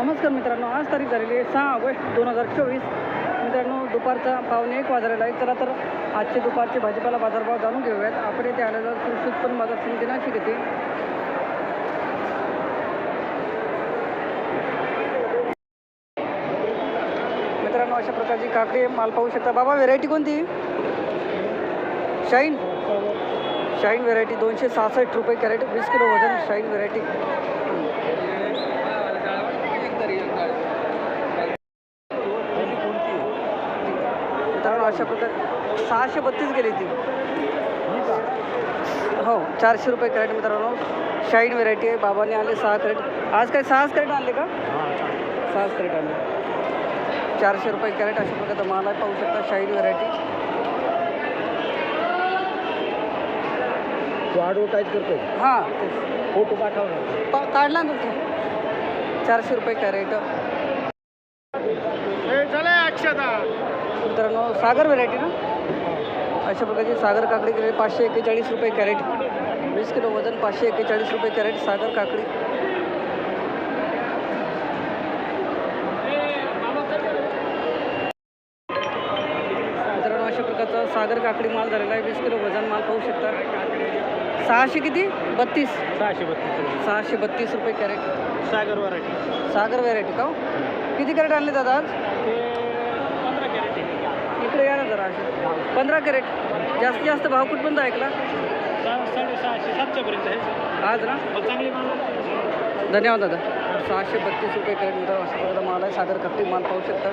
नमस्कार मित्रांनो आज तारीख झालेली आहे सहा ऑगस्ट दोन हजार चोवीस. मित्रांनो दुपारचा पावणे एक वाजलेला आहे. चला तर आजचे दुपारचे भाजीपाला बाजारभाव जाणून घेऊयात. आपण येथे आलेला कृषी उत्पन्न बाजार समिती नाशिक येते मित्रांनो अशा प्रकारची काकडी माल पाहू शकता. बाबा व्हेरायटी कोणती? शाईन शाईन व्हेरायटी दोनशे सहासष्ट रुपये कॅरेट वीस किलो वजन शाईन व्हेरायटी मित्रांनो अशा प्रकारे सहाशे बत्तीस गेली ती. हो चारशे रुपये कॅरेट मित्रांनो. शाईन व्हेरायटी आहे. बाबाने आले सहा कॅरेट. आज काय सहाच कॅरेट आणले का? सहाच कॅरेट आणले. चारशे रुपये कॅरेट अशा प्रकारचा माल आहे. पाहू शकता शाईन व्हेरायटी तू ॲडव्हर्टाईज करतोय. हां. फोटो पाठवणार पा काढला ना चारशे रुपये कॅरेट चला अक्षता मित्रांनो सागर व्हेरायटी ना? अशा प्रकारची सागर काकडी गेली पाचशे एक्केचाळीस रुपये कॅरेट. वीस किलो वजन पाचशे एक्केचाळीस रुपये कॅरेट सागर काकडी. मित्रांनो अशा प्रकारचा सागर काकडी माल झालेला आहे. वीस किलो वजन माल पाहू शकता. सहाशे किती? बत्तीस. सहाशे बत्तीस सहाशे बत्तीस रुपये कॅरेट. सागर वराठी सागर व्हेरायटी का हो? किती कॅरेट आणले दादा आज? पंधरा कॅरेट. जास्तीत जास्त भाव कुठपर्यंत ऐकला? सहा साडेसहाशे सातशेपर्यंत आहे. आज ना? चांगली माल धन्यवाद दादा. सहाशे बत्तीस रुपये कॅरेट मित्र अशा प्रकारचा माल आहे. सागर कपडी माल पाहू शकता.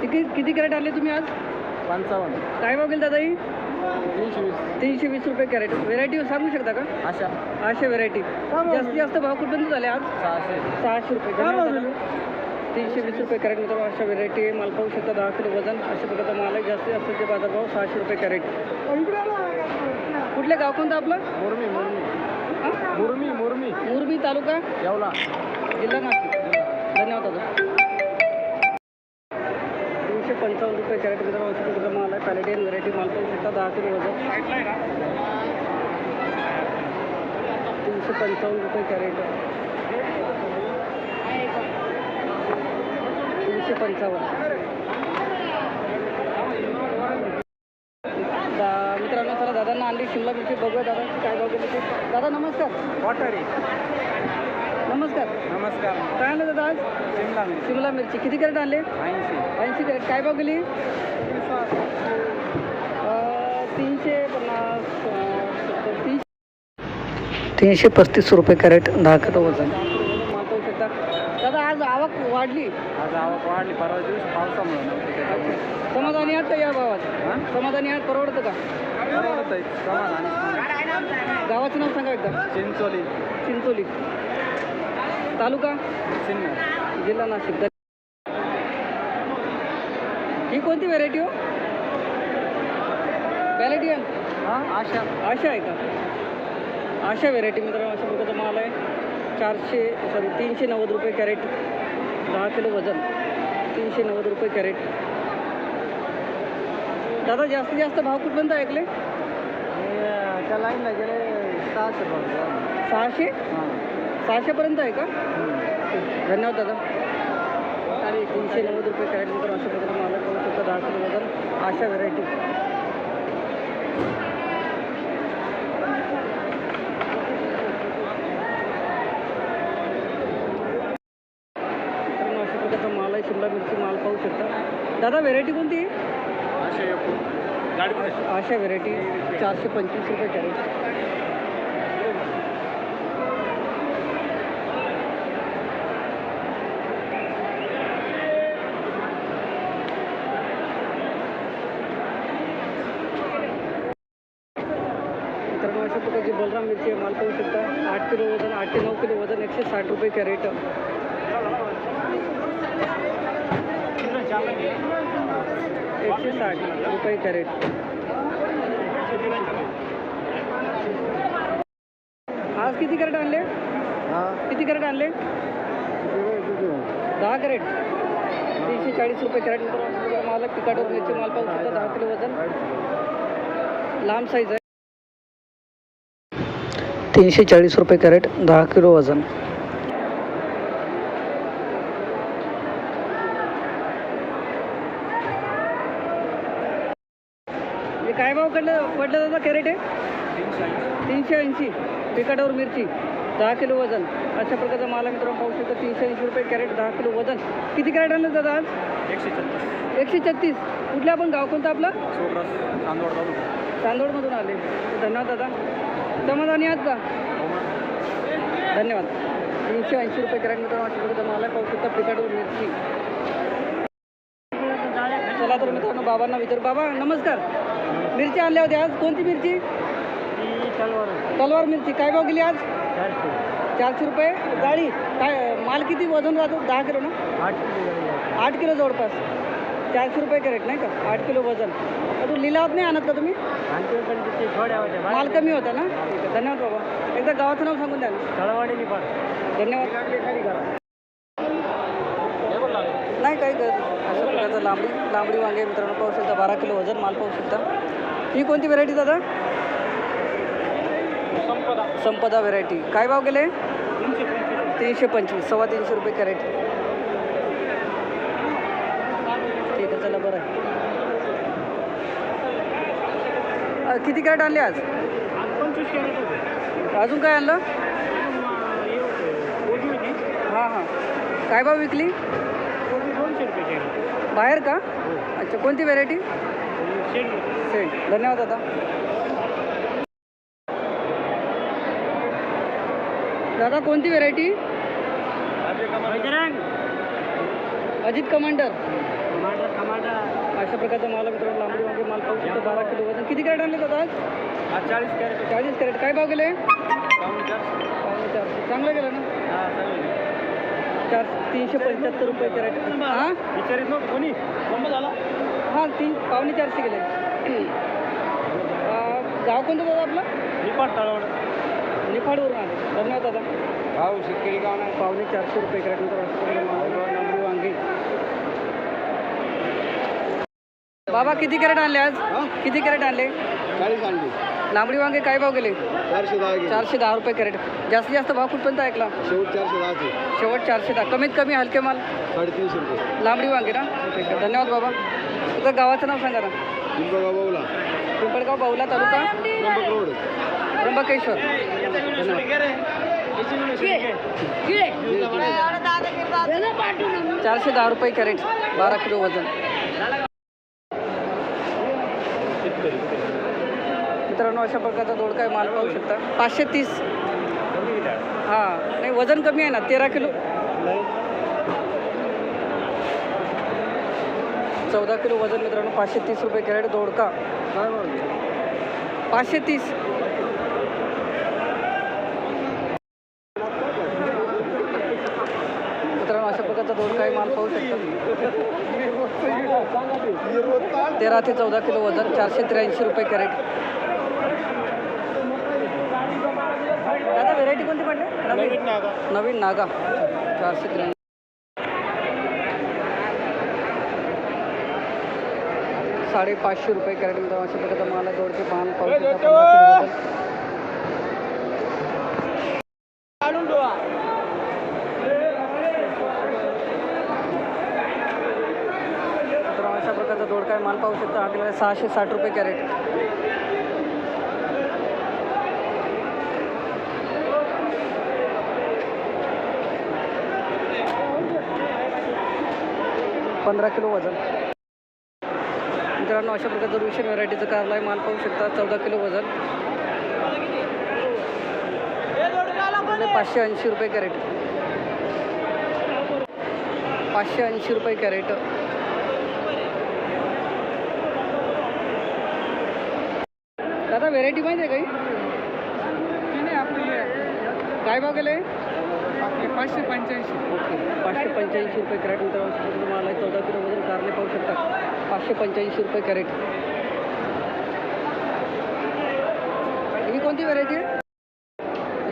किती किती कॅरेट आणले तुम्ही आज? पंचावन्न. काय भाव गेले दादा ही? तीनशे वीस तीनशे वीस रुपये कॅरेट. व्हेरायटी सांगू शकता का? अशा. अशा व्हेरायटी जास्तीत जास्त भाव कुठपर्यंत झाले आज? सहाशे. सहाशे रुपये. तीनशे वीस रुपये कॅरेट मित्रांनो अशा व्हेरायटी माल पाहू शकता दहा किलो वजन. अशा प्रकारचा माल आहे. जास्तीत जास्तचे बाजारभाव सहाशे रुपये कॅरेट. कुठले गाव कोणतं आपलं? मुरमी मुरमी? मुरमी मुरमी. मुरबी तालुका? येवला. जिल्हा नाशिक. धन्यवाद दादा. पंचावन्न रुपये कॅरेट मित्रांनो अशा प्रकारचा माल आहे. पॅलेटियन व्हेरायटी माल पाहू शकता दहा किलो वजन. तीनशे पंचावन्न रुपये कॅरेट तीनशे पंचावन्न. दा मित्रांनो चला दादांना आणली शिमला मिरची. बघूया दादांची काय ते. दादा नमस्कार. वाटारी नमस्कार. नमस्कार. काय आणलं दादा आज? शिमला मिरची. शिमला मिरची. किती कॅरेट आणले? ऐंशी. ऐंशी कॅरेट. काय भाव गेली? तीनशे. पन्नास तीनशे. तीनशे पस्तीस रुपये कॅरेट दहा किलो वजन. शकता. दादा आज आवक वाढली. आज आवक वाढली. परवा दिवशी पावसामुळे नव्हती त्याच्यामुळे. समाधानी आहात का या भावात? हां? समाधानी आहात? परवडतं का? परवडत आहे समाधान. गावाचं नाव सांगा एकदा. चिंचोली. चिंचोली. तालुका? जिल्हा नाशिक. ही कोणती व्हेरायटी हो? पॅलेटियन हां आशा. आशा आहे का? आशा व्हेरायटी मित्रांनो अशा प्रकारचा माल आहे. चारशे सॉरी तीनशे नव्वद रुपये कॅरेट दहा किलो वजन तीनशे नव्वद रुपये कॅरेट दादा जास्तीत जास्त भाव कुठपर्यंत ऐकले त्या लाईनला गेले सहाशे सहाशे? हां. सहाशेपर्यंत आहे का? धन्यवाद दादा. आणि तीनशे नव्वद रुपये कॅरेट मित्र अशा प्रकारे माल आहे. पाहू शकता दहा किलो वजन आशा व्हेरायटी मित्रांनो अशा प्रकारचा माल आहे शिमला मिरची माल पाहू शकता. दादा व्हेरायटी कोणती आहे? आशा गाडी आशा व्हेरायटी चारशे पंचवीस रुपये कॅरेट मित्रांनो अशा प्रकारची बलराम मिरची आहे माल पाहू शकता आठ किलो वजन आठ ते नऊ किलो वजन एकशे साठ रुपये कॅरेट. एकशे साठ रुपये कॅरेट. आज किती कॅरेट आणले? हां. किती कॅरेट आणले? दहा कॅरेट. तीनशे चाळीस रुपये कॅरेट. मित्रांनो माल आहे पिकाटवर मिरची माल पाहू शकता दहा किलो वजन. लांब साईज आहे. तीनशे चाळीस रुपये कॅरेट दहा किलो वजन. काय भाव कडलं पडलं दादा कॅरेट आहे तीनशे ऐंशी. पिकाटावर मिरची दहा किलो वजन. अशा प्रकारचा माल मित्रांनो पाहू शकता तीनशे ऐंशी रुपये कॅरेट दहा किलो वजन. किती कॅरेट आणलं दादा आज? एकशे छत्तीस. एकशे छत्तीस. कुठल्या आपण गाव कोणतं आपलं? चांदोडमधून आले. धन्यवाद दादा. समाधानी आहात का? धन्यवाद. तीनशे ऐंशी रुपये कॅरेट मित्रांनो अशा प्रकारचा माल पाहू शकता पिकाटावर मिरची. चला तर मित्रांनो बाबांना विचार. बाबा नमस्कार. मिरची आणल्या होत्या आज. कोणती मिरची? तलवार. मिरची. काय भाव गेली आज? चारशे. रुपये. गाडी? काय माल किती वजन राहतो? दहा किलो ना? आठ किलो जवळपास. चारशे रुपये कॅरेट नाही का? आठ किलो वजन. अजून लिलावात नाही आणत का तुम्ही? माल कमी होता ना? धन्यवाद बाबा. एकदा गावाचं नाव सांगून द्या ना. धन्यवाद. नाही काही प्रकारचं लांबडी लांबडी वांगे मित्रांनो पाहू शकता बारा किलो वजन माल पाहू शकता ही कोणती व्हेरायटी दादा? संपदा. व्हेरायटी काय भाव गेले? तीनशे पंचवीस सव्वा तीनशे रुपये कॅरेट. ठीक आहे चला बरं. आहे किती कॅरेट आणले आज? अजून काय आणलं? हां हां. काय भाव विकली? बाहेर का? अच्छा कोणती व्हेरायटी सेंट धन्यवाद दादा. दादा कोणती व्हेरायटी अजित कमांडर. अशा प्रकारचा माल आहे मित्रांनो लांबडी वांगे माल पाहू शकतो. बारा किलो वजन. किती कॅरेट आणले दादा? आज चाळीस कॅरेट. चाळीस कॅरेट. काय भाव गेले? पावणे चारशे. चांगलं गेलं ना? चार तीनशे पंच्याहत्तर रुपये कॅरेट. हां विचारित नव्हतं कोणी? झाला. हां तीन पावणे चारशे गेले. अं, गाव कोणतं दादा आपलं? निपाट तळवड. निफाडवरून आले. धन्यवाद दादा. भाऊ शेतकरी गाव नाही. पावणे चारशे रुपये कॅरेट नंतर लांबडी वांगी. बाबा किती कॅरेट आणले आज? किती कॅरेट आणले? चाळीस आणली. लांबडी वांगे काय भाव गेले? चारशे दहा चारशे दहा रुपये कॅरेट जास्तीत जास्त भाव कुठपर्यंत ऐकला? शेवट चारशे दहाचे शेवट चारशे दहा. कमीत कमी हलके माल? साडेतीनशे रुपये. लांबडी वांगे ना? आहे. धन्यवाद बाबा. तुझं गावाचं नाव सांगा ना. बाऊला पिंपळगाव बाहुला तालुका? त्र्यंबक रोड. त्र्यंबकेश्वर. चारशे दहा रुपये कॅरेट बारा किलो वजन. मित्रांनो अशा प्रकारचा दोडका माल पाहू शकता? पाचशे तीस. हां नाही वजन कमी आहे ना तेरा किलो. चौदा किलो वजन मित्रांनो पाचशे तीस रुपये कॅरेट दोडका. काय भाव पाचशे तीस. मित्रांनो अशा प्रकारचा दोडका आहे माल पाहू शकता तेरा ते चौदा किलो वजन चारशे त्र्याऐंशी रुपये कॅरेट. दादा व्हेरायटी कोणती म्हटले नवीन नवीन नागा. चारशे त्र्याऐंशी. साडेपाचशे रुपये कॅरेट मित्रांनो अशा प्रकारचा माल आहे दोडके पान मित्रांनो अशा प्रकारचा दोडका माल पाहू शकता किलो सहाशे साठ रुपये कॅरेट. पंधरा किलो वजन. मित्रांनो अशा प्रकारचं रुशियन व्हरायटीचं कारला आहे. माल पाहू शकता चौदा किलो वजन. पाचशे ऐंशी रुपये कॅरेट. पाचशे ऐंशी रुपये कॅरेट. दादा व्हेरायटी माहिती आहे काही? काय भाव गेले पाचशे पंच्याऐंशी. ओके पाचशे पंच्याऐंशी रुपये कॅरेट मित्रांनो तुम्हाला चौदा किलो वजन कारले पाहू शकता. पाचशे पंच्याऐंशी रुपये कॅरेट. ही कोणती व्हरायटी आहे?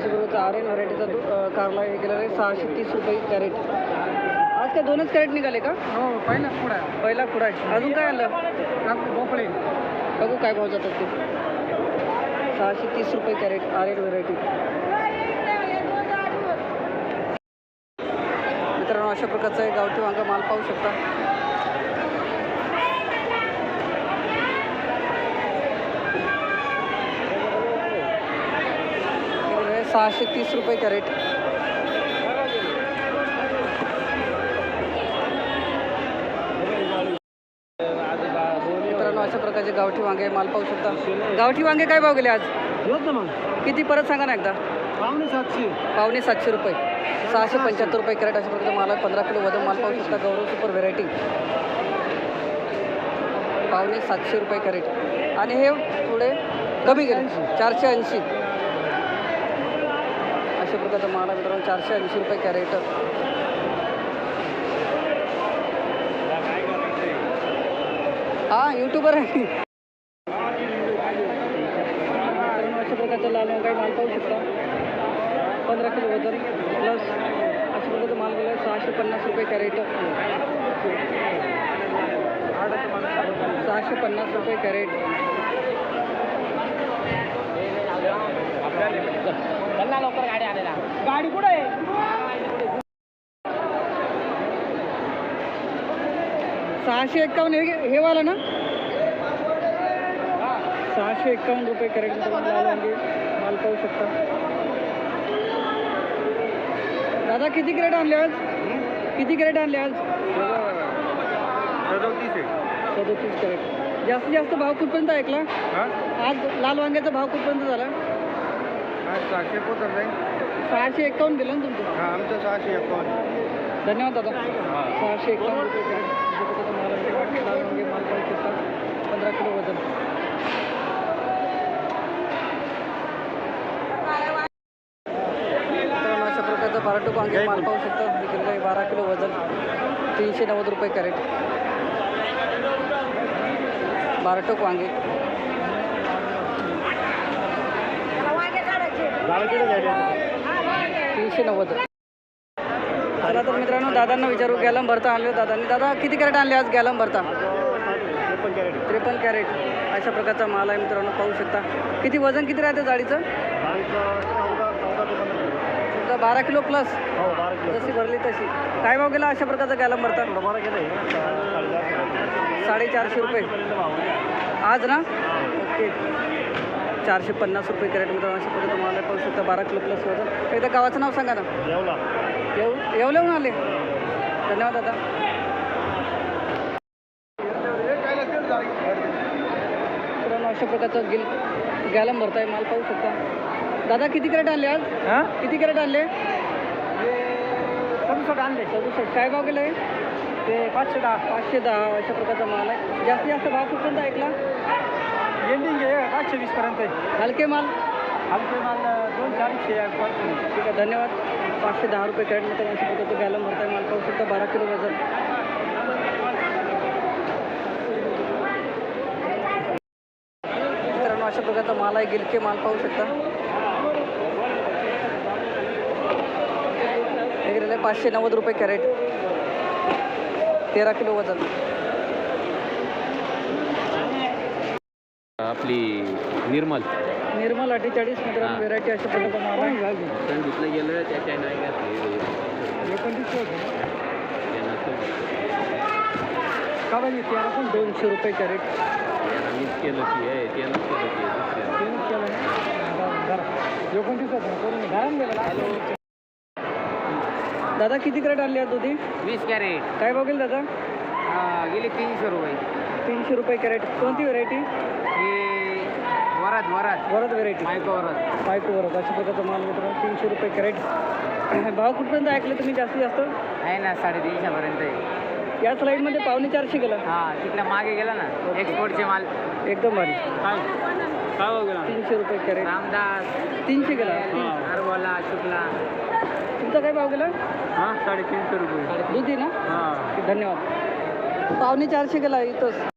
प्रकारचा आर एन व्हरायटीचा कारला हे केलेला आहे सहाशे तीस रुपये कॅरेट. आज काय दोनच कॅरेट निघाले का? हो पहिला पुढा पहिला खुडा आहे. अजून काय आलं भोपळे. बघू काय भाव जातात ते? सहाशे तीस रुपये कॅरेट आर एड व्हेरायटी मित्रांनो अशा प्रकारचा आहे गावठी वांगा माल पाहू शकता. सहाशे तीस रुपये कॅरेट. मित्रांनो अशा प्रकारचे गावठी वांगे माल पाहू शकता. गावठी वांगे काय भाव गेले आज? किती? परत सांगा ना एकदा. पावणे सातशे. पावणे सातशे रुपये. सहाशे पंच्याहत्तर रुपये कॅरेट अशा प्रकारचा माल पंधरा किलो वजन माल पाहू शकता. Gaurav super variety. पावणे सातशे रुपये कॅरेट. आणि हे थोडे कमी गेले चारशे ऐंशी. अशा प्रकारचा माल आहे मित्रांनो चारशे ऐंशी रुपये कॅरेट. हा यूट्यूबर आहे. अशा प्रकारचा लाल काही माल पाहू शकता. पंधरा किलो वजन प्लस अशा प्रकारचा माल गेला सहाशे पन्नास रुपये कॅरेट. सहाशे पन्नास रुपये कॅरेट. लवकर गाडी आलेला. गाडी कुठे आहे? सहाशे एक्कावन्न हे हे वाला ना? सहाशे एक्कावन्न रुपये वांगे माल पाहू शकता. दादा किती कॅरेट आणले आज? किती कॅरेट आणले आज? सदोतीस कॅरेट जास्तीत जास्त भाव कुठपर्यंत ऐकला? हा? आज लाल वांग्याचा भाव कुठपर्यंत झाला? सहाशे जाईल सहाशे एक्कावन्न दिलं ना तुमचं? हा आमचं सहाशे एकावन्न. धन्यवाद दादा. सहाशे एकावन्न रुपये कॅरेट. अशा प्रकारचा माल आहे. लाल वांगे पंधरा किलो वजन. मित्रांनो अशा प्रकारचा बाराटोक वांगे माल पाहू शकता. विक्रीला आहे बारा किलो वजन. तीनशे नव्वद रुपये कॅरेट. बाराटोक वांगे. तीनशे नव्वद. चला तर मित्रांनो दादांना विचारू गॅलम भरता आणले दादांनी. दादा किती कॅरेट आणले आज गॅलम भरता? त्रेपन्न कॅरेट. अशा प्रकारचा माल आहे मित्रांनो पाहू शकता. किती वजन किती राहते जाडीचं चौदा बारा किलो प्लस जशी भरली तशी. काय भाव गेला अशा प्रकारचा गॅलम भरता? साडेचारशे रुपये. आज ना? ओके. चारशे पन्नास रुपये कॅरेट मित्रांनो अशा माल आहे पाहू शकता बारा किलो प्लस वजन एकदा गावाचं नाव सांगा ना. येवला. येऊ आले. धन्यवाद दादा. मित्रांनो अशा प्रकारचा गिल गॅलम भरताय माल पाहू शकता. दादा किती कॅरेट आणले आज? हां? किती कॅरेट आणले? सदुसष्ट आणले. सदुसष्ट. काय भाव गेले ते पाचशे दहा. पाचशे दहा अशा प्रकारचा माल आहे. जास्तीत जास्त भाव कुठपर्यंत ऐकला एंडिंग आहे पाचशे वीस पर्यंत आहे. हलके माल? हलके माल दोन चारशे ठीक आहे धन्यवाद. पाचशे दहा रुपये कॅरेट मित्रांनो अशा प्रकारचं गॅलम भरताय माल पाहू शकता बारा किलो वजन. मित्रांनो अशा प्रकारचा माल आहे गिलके माल पाहू शकता. हे गेलेलं आहे पाचशे नव्वद रुपये कॅरेट. तेरा किलो वजन. आपली निर्मल. निर्मल अठ्ठेचाळीस मित्रांनो. व्हेरायटी अशा प्रकारचा माल आहे संधीतलं गेलं त्याच्या नाही घातली का पाहिजे तेरा पण दोनशे रुपये कॅरेट त्याला मीच केलं की आहे त्यानंच केलं की दुसऱ्या. दादा किती कॅरेट आणले आहेत दुधी? वीस कॅरेट काय बघेल दादा? गेले तीनशे रुपये. तीनशे रुपये कॅरेट. कोणती व्हेरायटी वरात वरात वरद व्हेरायटी मायको वरात पायको वरद. अशा प्रकारचा माल मित्रांनो तीनशे रुपये कॅरेट. भाव कुठपर्यंत ऐकले तुम्ही जास्तीत जास्त? आहे ना साडेतीनशेपर्यंत आहे. या स्लाईडमध्ये पावणे चारशे गेला. हा तिकडे मागे गेला ना एक्सपोर्टचे माल. एकदम भारी. काय? काय हो गेला? तीनशे रुपये कॅरेट. रामदास. तीनशे गेला. अरवला शुक्ला. तुमचा काय भाव गेला? हां साडेतीनशे रुपये. दुधी ना? हां. धन्यवाद. पावणे चारशे गेला इथंच.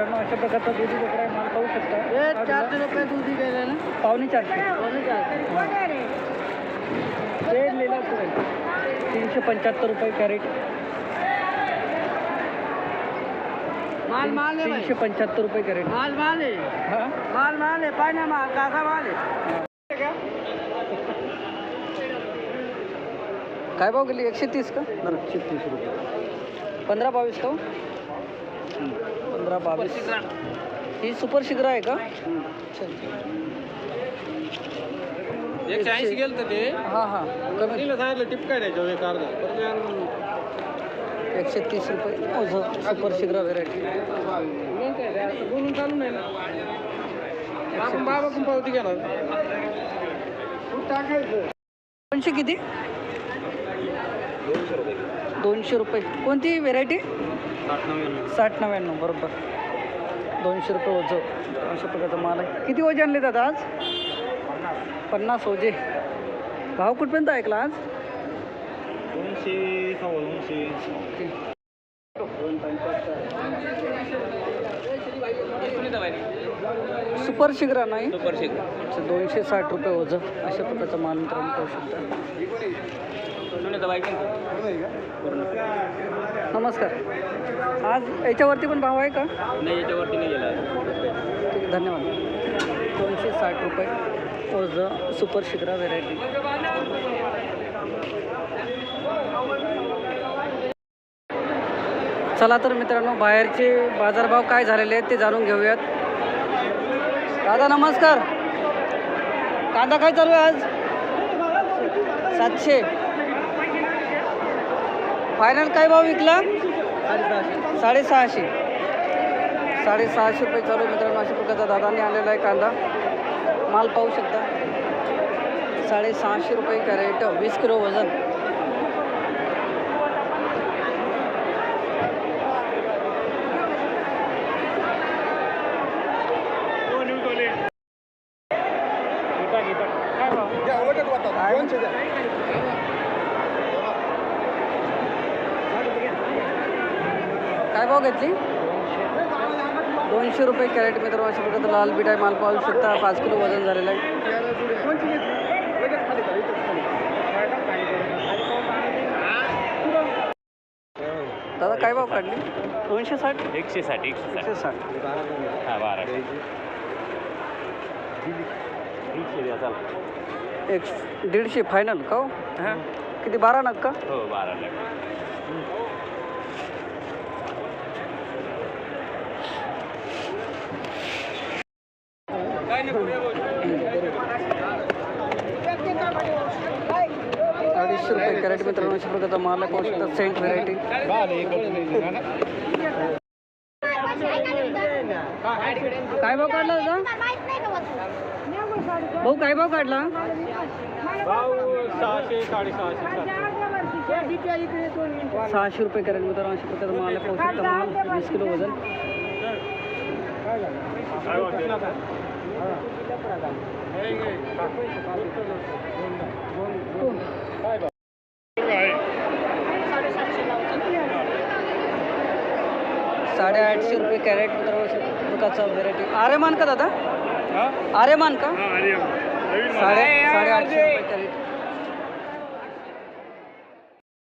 मित्रांनो अशा प्रकारचा दुधी बोकडा आहे माल पाहू शकता. चारशे रुपये दुधी गेला ना? पावणे चारशे. पावणे चारशे. ते लिहिला पुढे तीनशे पंच्याहत्तर रुपये कॅरेट. माल माल आहे तीनशे पंच्याहत्तर रुपये कॅरेट. माल माल आहे. हा? माल माल आहे. पाय ना माल काका माल आहे. काय भाव गेली? एकशे तीस का? बरं एकशे तीस रुपये. पंधरा बावीस का हो? पंधरा बावीस. ही सुपर शिग्रा आहे का? एकशे ऐंशी गेलं तर ते. हां हां. कमी. तिला सांगितलं टिप काय द्यायचं एक अर्धा. एकशे तीस रुपये. ओझं सुपर शिग्रा व्हेरायटी बोलून चालू नाही ना. आपण बाबा पण पावती घेणार. दोनशे किती? दोनशे रुपये. कोणती व्हेरायटी साठ नव्याण्णव. बरोबर. दोनशे रुपये ओझं. अशा प्रकारचा माल आहे. किती ओझे आणले दादा आज? पन्नास ओझे. भाव कुठपर्यंत ऐकला आज? दोनशे दोनशे. सुपर शिग्रा नाही? सुपर दोनशे साठ रुपये ओझं. अशा प्रकारचा माल मित्रांनो पाहू शकता. नमस्कार. आज याच्यावरती पण भाव आहे का? नाही याच्यावरती नाही गेला. ठीक आहे धन्यवाद. दोनशे साठ रुपये ओझं सुपर शिग्रा व्हेरायटी चला तर मित्रांनो बाहेरचे बाजारभाव काय झालेले आहेत ते जाणून घेऊयात. दादा नमस्कार. कांदा काय चालू आहे आज? सातशे. फायनल काय भाव विकला? साडेसहाशे. साडेसहाशे रुपये चालू मित्रांनो अशा प्रकारचा दादाने आलेला आहे कांदा. माल पाहू शकता. साडेसहाशे रुपये कॅरेट वीस किलो वजन काय भाव घेतली दोनशे रुपये कॅरेट मित्रांनो अशा प्रकारचा लाल बीट आहे माल पाहू शकता पाच किलो वजन झालेलं आहे. दादा काय भाव काढली? दोनशे साठ? एकशे साठ एकशे साठ. हा बारा. दीडशे द्या चला. एक दीडशे फायनल का हो? किती बारा नग का? हो बारा लाख. अडीचशे रुपये कॅरेट मित्रांनो अशा प्रकारचा माल आहे. पाहू शकता सेंट व्हेरायटी. काय भाव काढला दादा? भाऊ काय भाव काढला? सहाशे रुपये कॅरेट मित्रांनो अशा प्रकारचा माल आहे. पाहू शकता माल वीस किलो वजन. साडेआठशे रुपये कॅरेट प्रकारचा व्हेरायटी आर्यमान का दादा? आर्यमान का? साडे साडेआठशे रुपये कॅरेट.